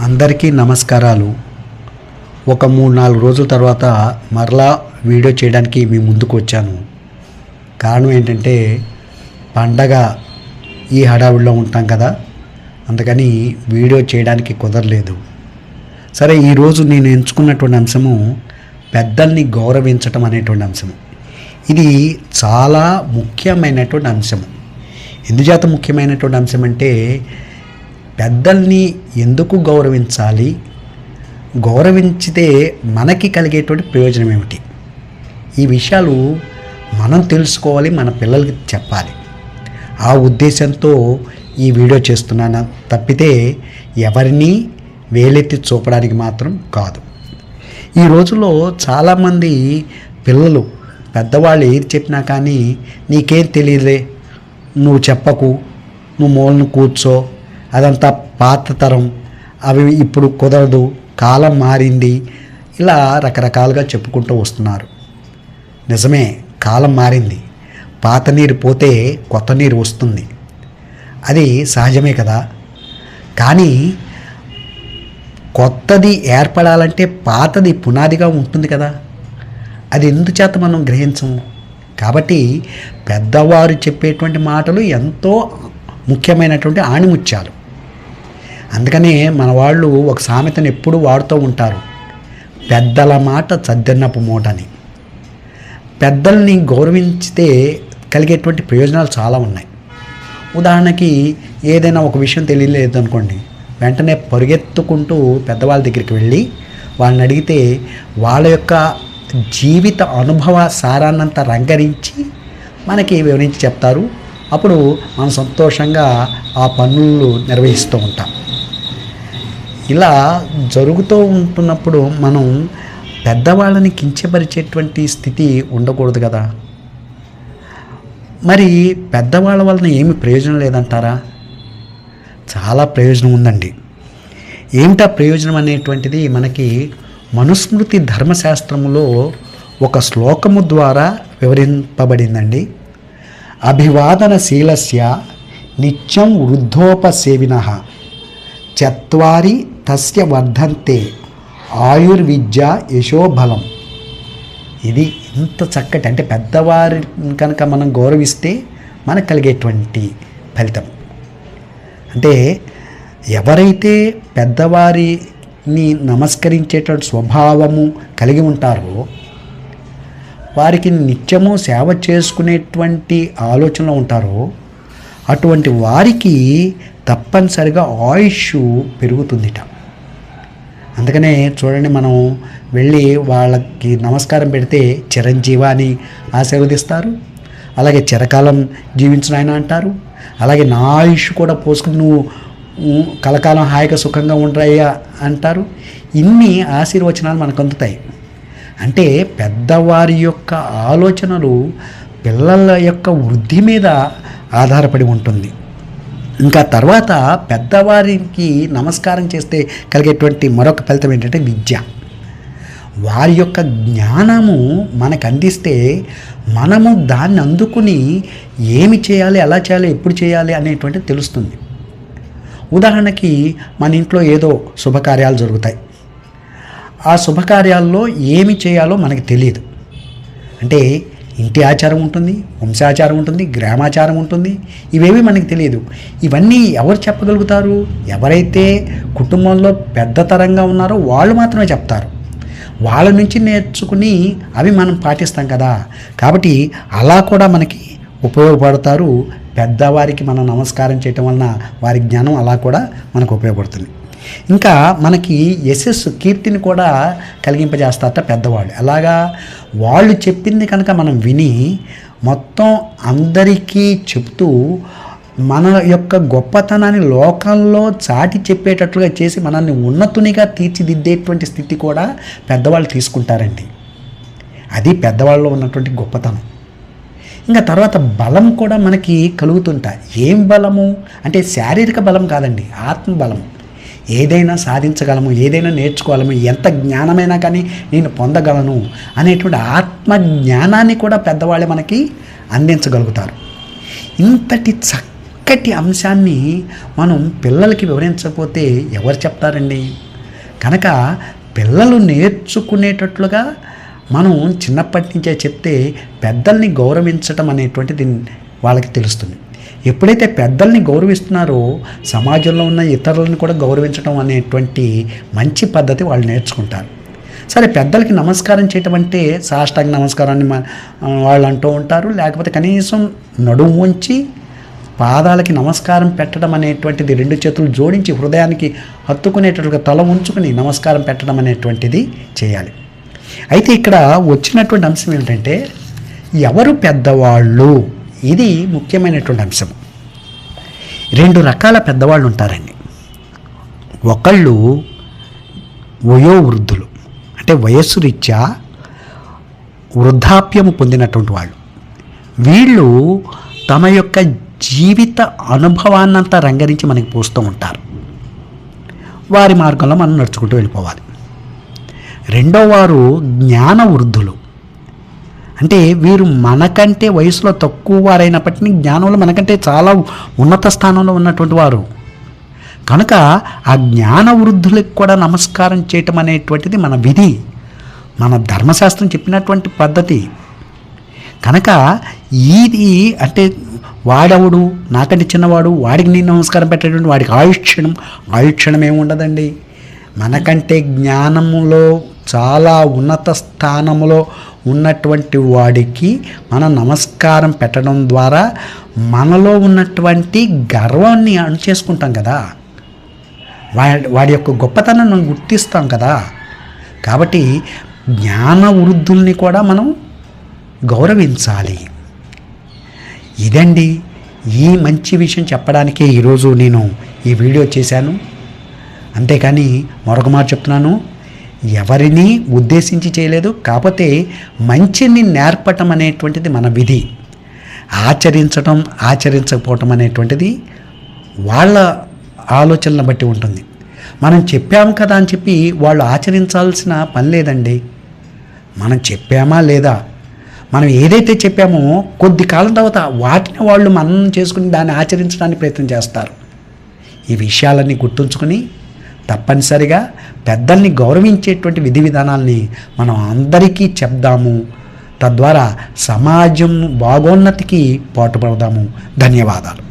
అందరికీ నమస్కారాలు. ఒక మూడు నాలుగు రోజుల తర్వాత మరలా వీడియో చేయడానికి మీ ముందుకు వచ్చాను. కారణం ఏంటంటే పండగ ఈ హడావిడిలో ఉంటాం కదా అందుకని వీడియో చేయడానికి కుదరలేదు. సరే ఈరోజు నేను ఎంచుకున్నటువంటి అంశము పెద్దల్ని గౌరవించటం అనేటువంటి అంశము. ఇది చాలా ముఖ్యమైనటువంటి అంశము. ఎందుచేత ముఖ్యమైనటువంటి అంశం అంటే పెద్దల్ని ఎందుకు గౌరవించాలి? గౌరవించితే మనకి కలిగేటువంటి ప్రయోజనం ఏమిటి ఈ విషయాలు మనం తెలుసుకోవాలి మన పిల్లలకి చెప్పాలి. ఆ ఉద్దేశంతో ఈ వీడియో చేస్తున్నాను. తప్పితే ఎవరిని వేలెత్తి చూపడానికి మాత్రం కాదు. ఈ రోజుల్లో చాలామంది పిల్లలు పెద్దవాళ్ళు ఏది చెప్పినా కానీ నీకేం తెలియదులే నువ్వు చెప్పకు నువ్వు మూలను కూర్చో అదంతా పాత తరం. అవి ఇప్పుడు కుదరదు కాలం మారింది. ఇలా రకరకాలుగా చెప్పుకుంటూ వస్తున్నారు. నిజమే కాలం మారింది. పాత నీరు పోతే కొత్త నీరు వస్తుంది. అది సహజమే కదా. కానీ కొత్తది ఏర్పడాలంటే పాతది పునాదిగా ఉంటుంది కదా. అది ఎందుచేత మనం గ్రహించము? కాబట్టి పెద్దవారు చెప్పేటువంటి మాటలు ఎంతో ముఖ్యమైనటువంటి ఆణిముత్యాలు. అందుకనే మన వాళ్ళు ఒక సామెతను ఎప్పుడూ వాడుతూ ఉంటారు. పెద్దల మాట చద్దన్నపు మూటని. పెద్దల్ని గౌరవించితే కలిగేటువంటి ప్రయోజనాలు చాలా ఉన్నాయి. ఉదాహరణకి ఏదైనా ఒక విషయం తెలియలేదు అనుకోండి వెంటనే పరుగెత్తుకుంటూ పెద్దవాళ్ళ దగ్గరికి వెళ్ళి వాళ్ళని అడిగితే వాళ్ళ యొక్క జీవిత అనుభవ సారాన్నంతా రంగరించి మనకి వివరించి చెప్తారు? అప్పుడు మనం సంతోషంగా ఆ పనులు నిర్వహిస్తూ ఉంటాం. ఇలా జరుగుతూ ఉంటున్నప్పుడు మనం పెద్దవాళ్ళని కించపరిచేటువంటి స్థితి ఉండకూడదు కదా. మరి పెద్దవాళ్ళ వలన ఏమి ప్రయోజనం లేదంటారా? చాలా ప్రయోజనం ఉందండి. ఏమిటా ప్రయోజనం అనేటువంటిది మనకి మనుస్మృతి ధర్మశాస్త్రములో ఒక శ్లోకము ద్వారా వివరింపబడిందండి. అభివాదనశీలస్య నిత్యం వృద్ధోపసేవిన చత్వారి తస్య వర్ధంతే. ఆయుర్విద్య యశోబలం ఇది ఇంత చక్కటి అంటే పెద్దవారి కనుక మనం గౌరవిస్తే మనకు కలిగేటువంటి ఫలితం. అంటే ఎవరైతే పెద్దవారిని నమస్కరించేటువంటి స్వభావము కలిగి ఉంటారో వారికి నిత్యము సేవ చేసుకునేటువంటి ఆలోచనలో ఉంటారో అటువంటి వారికి తప్పనిసరిగా ఆయుష్ పెరుగుతుందిట. అందుకనే చూడండి మనం వెళ్ళి వాళ్ళకి నమస్కారం పెడితే చిరంజీవ అని ఆశీర్వదిస్తారు అలాగే చిరకాలం జీవించిన ఆయన అంటారు. అలాగే నా ఆయుష్ కూడా పోసుకుని నువ్వు కలకాలం హాయిగా సుఖంగా ఉండరయ్యా అంటారు. ఇన్ని ఆశీర్వచనాలు మనకు అందుతాయి. అంటే పెద్దవారి యొక్క ఆలోచనలు పిల్లల యొక్క వృద్ధి మీద ఆధారపడి ఉంటుంది. ఇంకా తర్వాత పెద్దవారికి నమస్కారం చేస్తే కలిగేటువంటి మరొక ఫలితం ఏంటంటే విద్య. వారి యొక్క జ్ఞానము మనకు అందిస్తే మనము దాన్ని అందుకుని ఏమి చేయాలి ఎలా చేయాలి ఎప్పుడు చేయాలి అనేటువంటిది తెలుస్తుంది. ఉదాహరణకి మన ఇంట్లో ఏదో శుభకార్యాలు జరుగుతాయి. ఆ శుభకార్యాల్లో ఏమి చేయాలో మనకి తెలియదు. అంటే ఇంటి ఆచారం ఉంటుంది వంశాచారం ఉంటుంది గ్రామాచారం ఉంటుంది. ఇవేవి మనకి తెలియదు. ఇవన్నీ ఎవరు చెప్పగలుగుతారు? ఎవరైతే కుటుంబంలో పెద్ద తరంగా ఉన్నారో వాళ్ళు మాత్రమే చెప్తారు. వాళ్ళ నుంచి నేర్చుకుని అవి మనం పాటిస్తాం కదా. కాబట్టి అలా కూడా మనకి ఉపయోగపడతారు. పెద్దవారికి మనం నమస్కారం చేయటం వలన వారి జ్ఞానం అలా కూడా మనకు ఉపయోగపడుతుంది. ఇంకా మనకి యశస్సు కీర్తిని కూడా కలిగింపజేస్తారట పెద్దవాళ్ళు. అలాగా వాళ్ళు చెప్పింది కనుక మనం విని మొత్తం అందరికీ చెప్తూ మన యొక్క గొప్పతనాన్ని లోకంలో చాటి చెప్పేటట్లుగా చేసి మనల్ని ఉన్నతునిగా తీర్చిదిద్దేటువంటి స్థితి కూడా పెద్దవాళ్ళు తీసుకుంటారండి. అది పెద్దవాళ్ళలో ఉన్నటువంటి గొప్పతనం. ఇంకా తర్వాత బలం కూడా మనకి కలుగుతుంటా. ఏం బలము? అంటే శారీరక బలం కాదండి ఆత్మ బలం ఏదైనా సాధించగలము ఏదైనా నేర్చుకోగలము ఎంత జ్ఞానమైనా కానీ నేను పొందగలను అనేటువంటి ఆత్మ జ్ఞానాన్ని కూడా పెద్దవాళ్ళే మనకి అందించగలుగుతారు. ఇంతటి చక్కటి అంశాన్ని మనం పిల్లలకి వివరించకపోతే ఎవరు చెప్తారండి? కనుక పిల్లలు నేర్చుకునేటట్లుగా మనం చిన్నప్పటి నుంచే చెప్తే పెద్దల్ని గౌరవించటం అనేటువంటిది వాళ్ళకి తెలుస్తుంది. ఎప్పుడైతే పెద్దల్ని గౌరవిస్తున్నారో సమాజంలో ఉన్న ఇతరులను కూడా గౌరవించడం అనేటువంటి మంచి పద్ధతి వాళ్ళు నేర్చుకుంటారు. సరే పెద్దలకి నమస్కారం చేయటం అంటే సాష్టాంగ నమస్కారాన్ని మా- వాళ్ళు అంటూ ఉంటారు. లేకపోతే కనీసం నడుము ఉంచి పాదాలకి నమస్కారం పెట్టడం అనేటువంటిది రెండు చేతులు జోడించి హృదయానికి హత్తుకునేటట్లుగా తల ఉంచుకుని నమస్కారం పెట్టడం అనేటువంటిది చేయాలి. అయితే ఇక్కడ వచ్చినటువంటి అంశం ఏంటంటే ఎవరు పెద్దవాళ్ళు? ఇది ముఖ్యమైనటువంటి అంశం రెండు రకాల పెద్దవాళ్ళు ఉంటారండి. ఒకళ్ళు వయోవృద్ధులు అంటే వయస్సు రీత్యా వృద్ధాప్యము పొందినటువంటి వాళ్ళు. వీళ్ళు తమ యొక్క జీవిత అనుభవాన్నంతా రంగరించి మనకి పోస్తూ ఉంటారు. వారి మార్గంలో మనం నడుచుకుంటూ వెళ్ళిపోవాలి. రెండో వారు జ్ఞాన వృద్ధులు అంటే వీరు మనకంటే వయసులో తక్కువ వారైనప్పటికీ జ్ఞానంలో మనకంటే చాలా ఉన్నత స్థానంలో ఉన్నటువంటి వారు. కనుక ఆ జ్ఞాన వృద్ధులకు కూడా నమస్కారం చేయటం అనేటువంటిది మన విధి. మన ధర్మశాస్త్రం చెప్పినటువంటి పద్ధతి. కనుక ఇది అంటే వాడవుడు? నాకంటే చిన్నవాడు వాడికి నేను నమస్కారం పెట్టేటువంటి వాడికి ఆయుక్షణం ఆయుక్షణం ఏమి ఉండదండి. మనకంటే జ్ఞానములో చాలా ఉన్నత స్థానములో ఉన్నటువంటి వాడికి మనం నమస్కారం పెట్టడం ద్వారా మనలో ఉన్నటువంటి గర్వాన్ని అణుచేసుకుంటాం కదా. వాడి వాడి యొక్క గొప్పతనం గుర్తిస్తాం కదా. కాబట్టి జ్ఞాన వృద్ధుల్ని కూడా మనం గౌరవించాలి. ఇదండి ఈ మంచి విషయం చెప్పడానికే ఈరోజు నేను ఈ వీడియో చేశాను. అంతేకాని మరొక మాట చెప్తున్నాను. ఎవరిని ఉద్దేశించి చేయలేదు కాకపోతే మంచిని నేర్పటం అనేటువంటిది మన విధి. ఆచరించటం ఆచరించకపోవటం అనేటువంటిది వాళ్ళ ఆలోచనలను బట్టి ఉంటుంది. మనం చెప్పాము కదా అని చెప్పి వాళ్ళు ఆచరించాల్సిన పని లేదండి. మనం చెప్పామా లేదా? మనం ఏదైతే చెప్పామో కొద్ది కాలం తర్వాత వాటిని వాళ్ళు మనం చేసుకుని దాన్ని ఆచరించడానికి ప్రయత్నం చేస్తారు. ఈ విషయాలన్నీ గుర్తుంచుకొని తప్పనిసరిగా పెద్దల్ని గౌరవించేటువంటి విధి విధానాల్ని మనం అందరికీ చెప్దాము. తద్వారా సమాజం బాగోన్నతికి పాటుపడదాము. ధన్యవాదాలు.